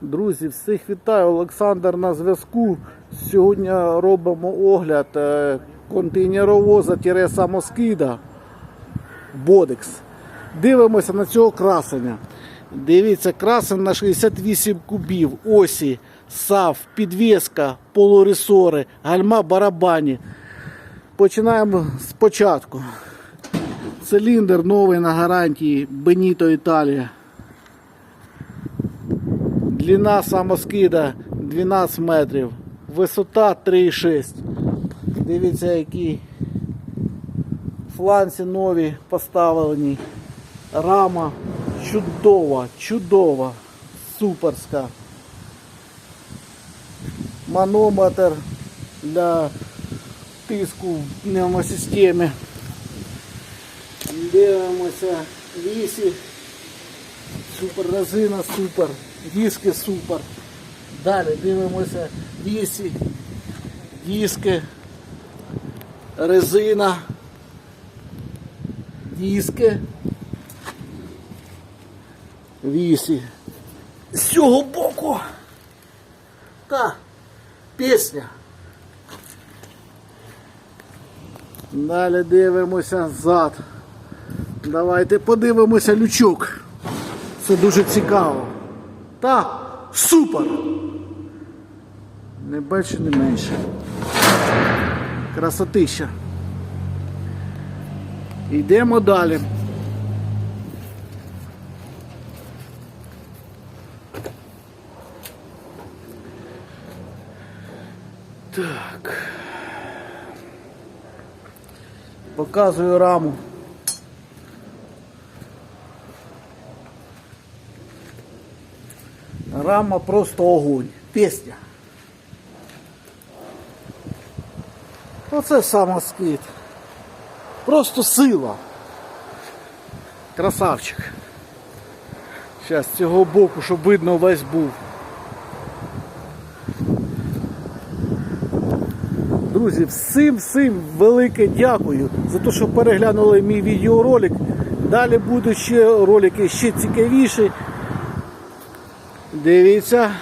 Друзі, всіх вітаю. Олександр на зв'язку. Сьогодні робимо огляд е, контейнеровоза тире самоскида Бодекс. Дивимося на цього красення. Дивіться, красень на 68 кубів, осі, сав, підвіска, полуресори, гальма барабані. Починаємо спочатку. Циліндр новий на гарантії Benito Італія. Длина самоскида 12 метрів, висота 3,6. Дивіться, які фланці нові поставлені. Рама чудова, чудова, суперська. Манометр для тиску в пневмосистемі. Дивимося вісі. Супер резина, супер, диски супер. Далі дивимося вісі, диски, резина, диски, вісі. З цього боку. Та пісня. Далі дивимося зад. Давайте подивимося лючок. Це дуже цікаво. Та супер! Не більше, не менше. Красотища. Йдемо далі. Так. Показую раму. Рама просто огонь. Пісня. Оце самоскид. Просто сила. Красавчик. Зараз з цього боку, щоб видно весь був. Друзі, всім всім велике дякую за те, що переглянули мій відеоролик. Далі будуть ще ролики ще цікавіші. Дивіться.